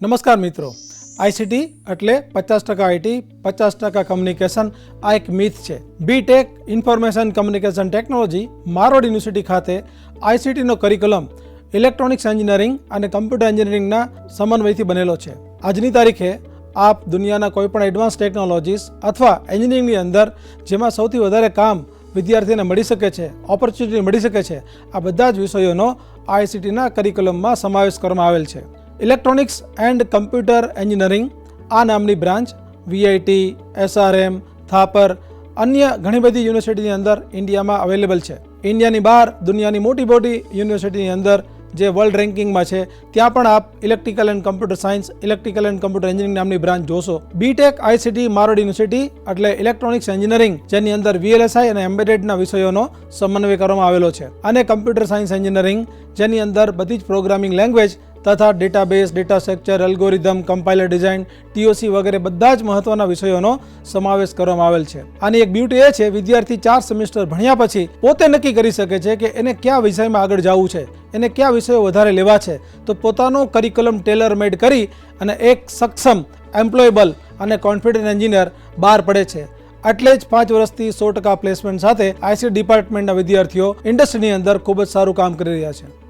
નમસ્કાર મિત્રો. આઈસીટી એટલે પચાસ ટકા આઈટી પચાસ ટકા કમ્યુનિકેશન આ એક મિથ છે. B Tech information communication technology Marwadi university ખાતે આઈસીટીનો કરિક્યુલમ ઇલેક્ટ્રોનિક્સ એન્જિનિયરિંગ અને કમ્પ્યુટર એન્જિનિયરિંગના સમન્વયથી બનેલો છે. આજની તારીખે આપ દુનિયાના કોઈપણ એડવાન્સ ટેકનોલોજીસ અથવા એન્જિનિયરિંગની અંદર જેમાં સૌથી વધારે કામ વિદ્યાર્થીને મળી શકે છે ઓપોર્ચ્યુનિટી મળી શકે છે, આ બધા જ વિષયોનો આઈસીટીના કરિક્યુલમમાં સમાવેશ કરવામાં આવેલ છે. ઇલેક્ટ્રોનિક્સ એન્ડ કમ્પ્યુટર એન્જિનિયરિંગ, આ નામની બ્રાન્ચ વીઆઈટી એસઆરએમ થાપર, અન્ય ઘણી બધી યુનિવર્સિટીની અંદર ઇન્ડિયામાં અવેલેબલ છે. ઇન્ડિયાની બહાર, દુનિયાની મોટી મોટી યુનિવર્સિટીની અંદર જે વર્લ્ડ રેન્કિંગમાં છે, ત્યાં પણ આપ electrical and computer science electrical and computer engineering નામની બ્રાન્ચ જોશો. B Tech ICT Marwadi university એટલે ઇલેક્ટ્રોનિક્સ એન્જિનિયરિંગ જેની અંદર વીએલએસઆઈ અને એમ્બેડેડના વિષયોનો સમન્વય કરવામાં આવેલો છે. અને કમ્પ્યુટર સાયન્સ એન્જિનિયરિંગ જેની અંદર બધી જ પ્રોગ્રામિંગ લેંગ્વેજ તથા database data structure algorithm compiler design TOC વગેરે બધા જ મહત્વના વિષયોનો સમાવેશ કરવામાં આવેલ છે. આની એક બ્યુટી એ છે, વિદ્યાર્થી ચાર સેમિસ્ટર ભણ્યા પછી પોતે નક્કી કરી શકે છે કે એને કયા વિષયમાં આગળ જવું છે, એને કયા વિષયો વધારે લેવા છે. તો પોતાનો કરિક્યુલમ ટેલર મેડ કરી અને એક સક્ષમ એમ્પ્લોયેબલ અને કોન્ફિડન્ટ એન્જિનિયર બહાર પડે છે. એટલે જ પાંચ વર્ષથી સો ટકા પ્લેસમેન્ટ સાથે આઈસી ડિપાર્ટમેન્ટના વિદ્યાર્થીઓ ઇન્ડસ્ટ્રીની અંદર ખૂબ જ સારું કામ કરી રહ્યા છે.